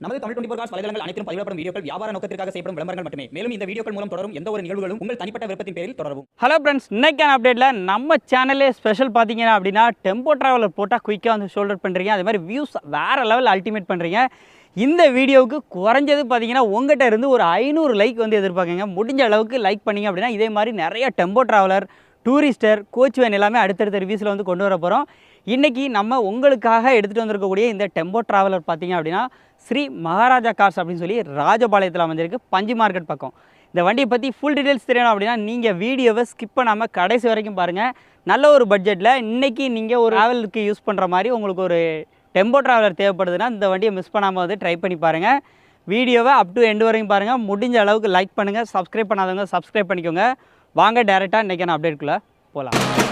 நமது Tamil twenty cos வலைதளங்கள் அனைத்தும் பதிவிடப்படும் வீடியோக்கள் வியாபார நோக்கத்திற்காக செய்யப்படும் விளம்பரங்கள் மட்டுமே. மேலும் இந்த வீடியோக்கள் மூலம் தொடரும் எந்த ஒரு நிகழ்வுகளும் உங்கள் தனிப்பட்ட விருப்பத்தின் பேரில் தொடரும் ஹலோ ஃப்ரெண்ட்ஸ் இன்னைக்கான அப்டேட்டில் நம்ம சேனலே ஸ்பெஷல் பார்த்தீங்கன்னா அப்படின்னா டெம்போ ட்ராவலர் போட்டால் குயிக்காக வந்து ஷோல்டர் பண்ணுறீங்க அதே மாதிரி வியூஸ் வேறு லெவல் அல்டிமேட் பண்ணுறீங்க இந்த வீடியோவுக்கு குறைஞ்சது பார்த்தீங்கன்னா உங்கள்கிட்ட இருந்து ஒரு ஐநூறு லைக் வந்து எதிர்பார்க்குங்க. முடிஞ்ச அளவுக்கு லைக் பண்ணீங்க அப்படின்னா இதே மாதிரி நிறைய tempo traveller tourister coach van எல்லாமே அடுத்தடுத்த ரிவ்யூஸில் வந்து கொண்டு வர போகிறோம் இன்றைக்கி நம்ம உங்களுக்காக எடுத்துகிட்டு வந்திருக்கக்கூடிய இந்த டெம்போ ட்ராவலர் பார்த்திங்க அப்படின்னா ஸ்ரீ மகாராஜா கார்ஸ் அப்படின்னு சொல்லி ராஜபாளையத்தில் அமைஞ்சிருக்கு பஞ்சு மார்க்கெட் பக்கம். இந்த வண்டியை பற்றி ஃபுல் டீட்டெயில்ஸ் தெரியணும் அப்படின்னா நீங்கள் வீடியோவை ஸ்கிப் பண்ணாமல் கடைசி வரைக்கும் பாருங்கள் நல்ல ஒரு பட்ஜெட்டில் இன்றைக்கி நீங்கள் ஒரு ட்ராவலுக்கு யூஸ் பண்ணுற மாதிரி உங்களுக்கு ஒரு டெம்போ ட்ராவலர் தேவைப்படுதுன்னா இந்த வண்டியை மிஸ் பண்ணாமல் வந்து ட்ரை பண்ணி பாருங்கள் வீடியோவை அப் டு எண்டு வரைக்கும் பாருங்கள் முடிஞ்ச அளவுக்கு லைக் பண்ணுங்கள் சப்ஸ்கிரைப் பண்ணாதவங்க சப்ஸ்கிரைப் பண்ணிக்கோங்க. வாங்க டேரெக்டாக இன்றைக்கான அப்டேட்குள்ளே போகலாம்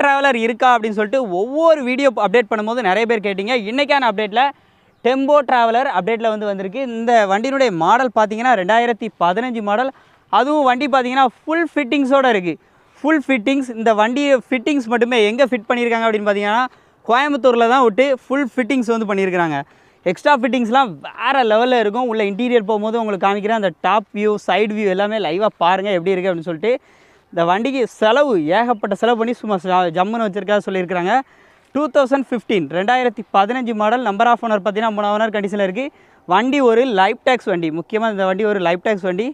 ட்ராவலர் இருக்கா அப்படின்னு சொல்லிட்டு ஒவ்வொரு வீடியோ அப்டேட் பண்ணும்போது நிறைய பேர் கேட்டிங்க. இன்றைக்கான அப்டேட்டில் டெம்போ ட்ராவலர் அப்டேட்டில் வந்து வந்திருக்கு. இந்த வண்டியினுடைய மாடல் பார்த்தீங்கன்னா ரெண்டாயிரத்தி பதினஞ்சு மாடல் அதுவும் வண்டி பார்த்தீங்கன்னா ஃபுல் ஃபிட்டிங்ஸோடு இருக்குது ஃபுல் ஃபிட்டிங்ஸ் இந்த வண்டி ஃபிட்டிங்ஸ் மட்டுமே எங்கே ஃபிட் பண்ணியிருக்காங்க அப்படின்னு பார்த்தீங்கன்னா கோயம்புத்தூரில் தான் விட்டு ஃபுல் ஃபிட்டிங்ஸ் வந்து பண்ணியிருக்கிறாங்க. எக்ஸ்ட்ரா ஃபிட்டிங்ஸ்லாம் வேறு லெவலில் இருக்கும். உள்ள இன்டீரியர் போகும்போது உங்களுக்கு காமிக்கிறேன். அந்த டாப் வியூ சைடு வியூ எல்லாமே லைவாக பாருங்கள் எப்படி இருக்குது அப்படின்னு சொல்லிட்டு இந்த வண்டிக்கு செலவு ஏகப்பட்ட செலவு பண்ணி சும்மா ஜம்முன்னு வச்சுருக்கா சொல்லியிருக்கிறாங்க. டூ தௌசண்ட் ஃபிஃப்டீன் ரெண்டாயிரத்தி பதினஞ்சு மாடல் நம்பர் ஆஃப் ஓனர் பார்த்தீங்கன்னா மூணு ஓனர் கண்டிஷனில் இருக்குது வண்டி ஒரு லைஃப் டேக்ஸ் வண்டி. முக்கியமாக இந்த வண்டி ஒரு லைஃப் டேக்ஸ் வண்டி.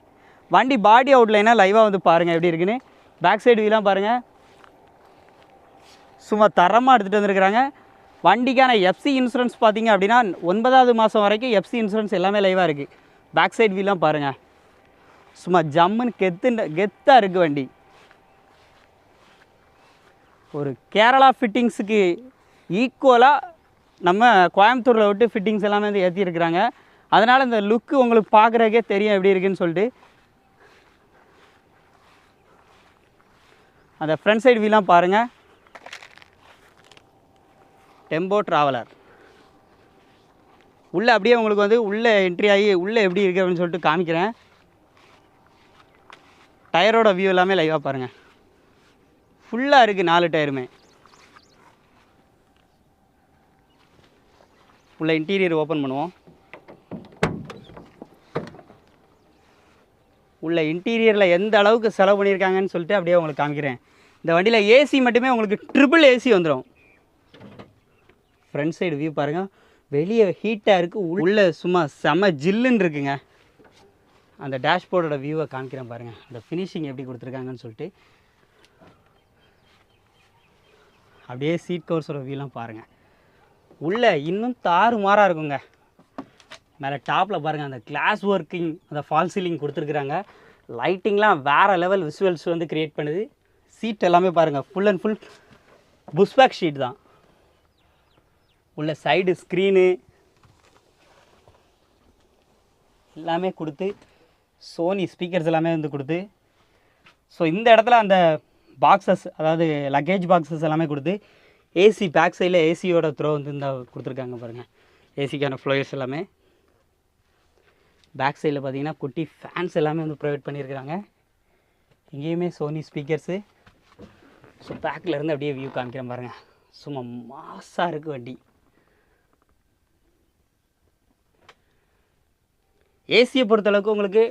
வண்டி பாடி அவுட்லைனாக லைவாக வந்து பாருங்கள் எப்படி இருக்குன்னு. பேக் சைடு வீலாம் பாருங்கள் சும்மா தரமாக எடுத்துகிட்டு வந்திருக்கிறாங்க. வண்டிக்கான எஃப்சி இன்சூரன்ஸ் பார்த்தீங்க அப்படின்னா ஒன்பதாவது மாதம் வரைக்கும் எஃப்சி இன்சூரன்ஸ் எல்லாமே லைவாக இருக்குது பேக் சைடு வீலாம் பாருங்கள் சும்மா ஜம்முன்னு கெத்து கெத்தாக இருக்குது வண்டி. ஒரு கேரளா ஃபிட்டிங்ஸுக்கு ஈக்குவலாக நம்ம கோயம்புத்தூரில் விட்டு ஃபிட்டிங்ஸ் எல்லாமே வந்து ஏற்றிருக்கிறாங்க அதனால் இந்த லுக்கு உங்களுக்கு பார்க்குறதுக்கே தெரியும் எப்படி இருக்குன்னு சொல்லிட்டு. அந்த ஃப்ரண்ட் சைடு வியூலாம் பாருங்கள் டெம்போ ட்ராவலர் உள்ளே அப்படியே உங்களுக்கு வந்து உள்ளே என்ட்ரி ஆகி உள்ளே எப்படி இருக்குது அப்படின்னு சொல்லிட்டு காமிக்கிறேன். டயரோட வியூ எல்லாமே லைவாக பாருங்கள் ஃபுல்லாக இருக்குது நாலு டயருமே. உள்ள இன்டீரியர் ஓப்பன் பண்ணுவோம். உள்ள இன்டீரியரில் எந்த அளவுக்கு செலவு பண்ணியிருக்காங்கன்னு சொல்லிட்டு அப்படியே உங்களுக்கு காமிக்கிறேன். இந்த வண்டியில் ஏசி மட்டுமே உங்களுக்கு ட்ரிபிள் ஏசி வந்துடும் ஃப்ரண்ட் சைடு வியூ பாருங்கள் வெளியே ஹீட்டாக இருக்குது உள்ளே சும்மா செம ஜில்லுன்னு இருக்குங்க. அந்த டேஷ்போர்டோட வியூவை காமிக்கிறேன் பாருங்கள் அந்த ஃபினிஷிங் எப்படி கொடுத்துருக்காங்கன்னு சொல்லிட்டு அப்படியே சீட் கவர்ஸோட வியூலாம் பாருங்கள் உள்ளே இன்னும் தாறு மாறாக இருக்குங்க. மேலே டாப்பில் பாருங்கள் அந்த கிளாஸ் ஒர்க்கிங் அந்த ஃபால் சீலிங் கொடுத்துருக்குறாங்க. லைட்டிங்லாம் வேறு லெவல் விசுவல்ஸ் வந்து க்ரியேட் பண்ணுது. சீட் எல்லாமே பாருங்கள் full and full push back seat தான். உள்ள சைடு ஸ்க்ரீனு எல்லாமே கொடுத்து சோனி ஸ்பீக்கர்ஸ் எல்லாமே வந்து கொடுத்து. ஸோ இந்த இடத்துல அந்த பாக்ஸஸ் அதாவது லக்கேஜ் பாக்ஸஸ் எல்லாமே கொடுத்து ஏசி பேக் சைடில் ஏசியோட த்ரோ வந்து இந்த கொடுத்துருக்காங்க பாருங்கள் ஏசிக்கான ஃப்ளோயர்ஸ் எல்லாமே. பேக் சைடில் பார்த்தீங்கன்னா குட்டி ஃபேன்ஸ் எல்லாமே வந்து ப்ரொவைட் பண்ணியிருக்கிறாங்க. இங்கேயுமே சோனி ஸ்பீக்கர்ஸு ஸோ பேக்கில் இருந்து அப்படியே வியூ காமிக்கிறேன் பாருங்கள் சும்மா மாசாக இருக்குது வண்டி. ஏசியை பொறுத்தளவுக்கு உங்களுக்கு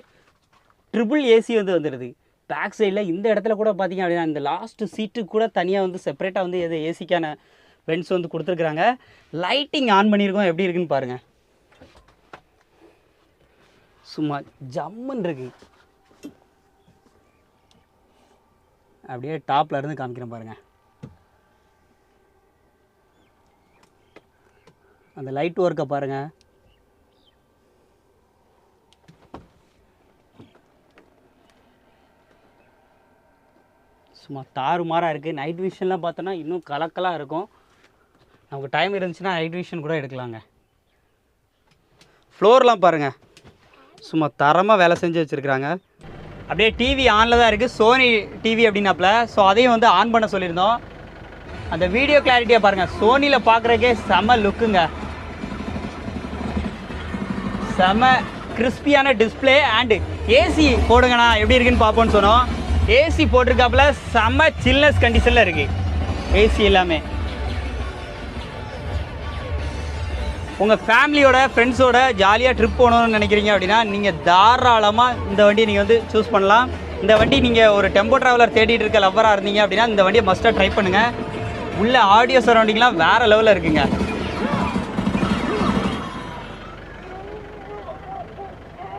ட்ரிபிள் ஏசி வந்து வந்துடுது. பேக் சைடில் இந்த இடத்துல கூட பார்த்தீங்க அப்படின்னா இந்த லாஸ்ட்டு சீட்டு கூட தனியாக வந்து செப்பரேட்டாக வந்து எது ஏசிக்கான வென்ட்ஸ் வந்து கொடுத்துருக்குறாங்க. லைட்டிங் ஆன் பண்ணியிருக்கோம். எப்படி இருக்குன்னு பாருங்கள் சும்மா ஜம்முன்னு இருக்கு. அப்படியே டாப்பில் இருந்து காமிக்கிறேன் பாருங்கள் அந்த லைட் ஒர்க்கை பாருங்கள் சும்மா தாறுமாறாக இருக்குது நைட் விஷன்லாம் பார்த்தோன்னா இன்னும் கலக்கலாக இருக்கும். நமக்கு டைம் இருந்துச்சுன்னா நைட் விஷன் கூட எடுக்கலாங்க. ஃப்ளோர்லாம் பாருங்கள் சும்மா தரமாக வேலை செஞ்சு வச்சுருக்குறாங்க. அப்படியே டிவி ஆனில் தான் இருக்குது சோனி டிவி அப்படின்னாப்புல ஸோ அதையும் வந்து ஆன் பண்ண சொல்லியிருந்தோம். அந்த வீடியோ கிளாரிட்டியாக பாருங்கள் சோனியில் பார்க்குறக்கே செம லுக்குங்க செம கிறிஸ்பியான டிஸ்ப்ளே அண்டு ஏசி போடுங்கண்ணா. எப்படி இருக்குன்னு பார்ப்போம்னு சொன்னோம். ஏசி போட்டிருக்காப்புல செம சில்னஸ் கண்டிஷனில் இருக்குது ஏசி எல்லாமே. உங்கள் ஃபேமிலியோட ஃப்ரெண்ட்ஸோட ஜாலியாக ட்ரிப் போகணும்னு நினைக்கிறீங்க அப்படின்னா நீங்கள் தாராளமாக இந்த வண்டியை நீங்கள் வந்து சூஸ் பண்ணலாம். இந்த வண்டி நீங்கள் ஒரு டெம்போ ட்ராவலர் தேடிட்டு இருக்க லவ்வராக இருந்தீங்க அப்படின்னா இந்த வண்டியை மஸ்ட்டாக ட்ரை பண்ணுங்கள் உள்ள ஆடியோ சரௌண்டிங்லாம் வேறு லெவலில் இருக்குங்க.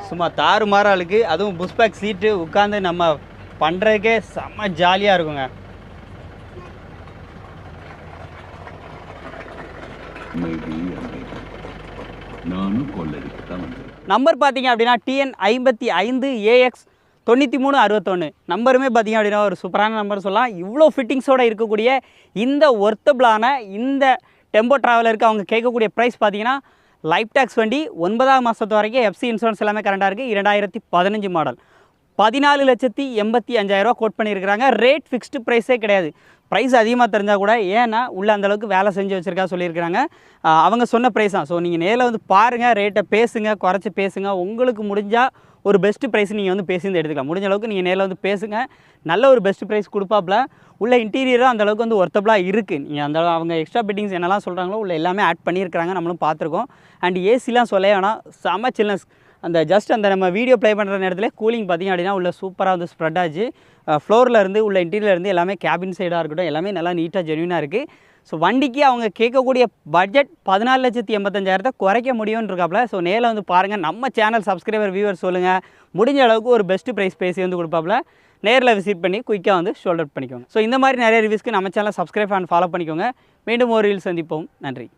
சும்மா தாறுமாறா மாறாளுக்கு அதுவும் புஷ்பேக் சீட்டு உட்காந்து நம்ம பண்ணுறதுக்கே செம்ம ஜாலியாக இருக்குங்க. நம்பர் பார்த்தீங்க அப்படின்னா டிஎன் ஐம்பத்தி ஐந்து ஏஎக்ஸ் தொண்ணூற்றி மூணு அறுபத்தொன்று நம்பருமே பார்த்தீங்க அப்படின்னா ஒரு சூப்பரான நம்பர் சொல்லலாம். இவ்வளோ ஃபிட்டிங்ஸோடு இருக்கக்கூடிய இந்த ஒர்த்தபிளான இந்த டெம்போ ட்ராவலருக்கு அவங்க கேட்கக்கூடிய ப்ரைஸ் பார்த்தீங்கன்னா லைஃப் டேக்ஸ் வண்டி ஒன்பதாம் மாதத்து வரைக்கும் எஃப்சி இன்சூரன்ஸ் எல்லாமே கரண்டாக இருக்குது இரண்டாயிரத்தி பதினஞ்சு மாடல் பதினாலு லட்சத்தி எண்பத்தி அஞ்சாயிரரூவா கோட் பண்ணியிருக்கிறாங்க. ரேட் ஃபிக்ஸ்டு ப்ரைஸே கிடையாது. ப்ரைஸ் அதிகமாக தெரிஞ்சால் கூட ஏன்னா உள்ளே அந்தளவுக்கு வேலை செஞ்சு வச்சுருக்கா சொல்லியிருக்கிறாங்க. அவங்க சொன்ன ப்ரைஸ் தான். ஸோ நீங்கள் நேரில் வந்து பாருங்கள் ரேட்டை பேசுங்க குறைச்சி பேசுங்க. உங்களுக்கு முடிஞ்சால் ஒரு பெஸ்ட்டு ப்ரைஸ் நீங்கள் வந்து பேசி வந்து எடுத்துக்கலாம். முடிஞ்ச அளவுக்கு நீங்கள் நேரில் வந்து பேசுங்க. நல்ல ஒரு பெஸ்ட் ப்ரைஸ் கொடுப்பாப்புல உள்ள இன்டீரியரும் அந்தளவுக்கு வந்து ஒர்த்தபிளாக இருக்குது நீங்கள் அந்த அவங்க எக்ஸ்ட்ரா பெட்டிங்ஸ் என்னெல்லாம் சொல்கிறாங்களோ உள்ள எல்லாமே ஆட் பண்ணியிருக்கிறாங்க. நம்மளும் பார்த்துருக்கோம். அண்ட் ஏசிலாம் சொல்ல வேணாம். செம சில்னஸ் அந்த ஜஸ்ட் அந்த நம்ம வீடியோ ப்ளே பண்ணுற நேரத்தில் கூலிங் பார்த்திங்க அப்படின்னா உள்ள சூப்பராக வந்து ஸ்ப்ரெட் ஆச்சு. ஃப்ளோரில் இருந்து உள்ள இன்டீரியர்லேருந்து எல்லாமே கேபின் சைடாக இருக்கட்டும் எல்லாமே நல்லா நீட்டாக ஜென்யூனாக இருக்குது ஸோ வண்டிக்கு அவங்க கேட்கக்கூடிய பட்ஜெட் பதினாலு லட்சத்தி எண்பத்தஞ்சாயிரத்தை குறைக்க முடியும்னு இருக்காப்புல ஸோ நேரில் வந்து பாருங்கள் நம்ம சேனல் சப்ஸ்கிரைபர் வியூவர் சொல்லுங்கள் முடிஞ்ச அளவுக்கு ஒரு பெஸ்ட் ப்ரைஸ் பேசி வந்து கொடுப்பாப்புல நேரில் விசிட் பண்ணி குயிக்காக வந்து ஷோல்டர் பண்ணிக்கோங்க. ஸோ இந்த மாதிரி நிறைய ரிவ்யூஸ்க்கு நம்ம சேனலை சப்ஸ்கிரைப் அண்ட் ஃபாலோ பண்ணிக்கோங்க. மீண்டும் ஒரு ரீல் சந்திப்போம். நன்றி.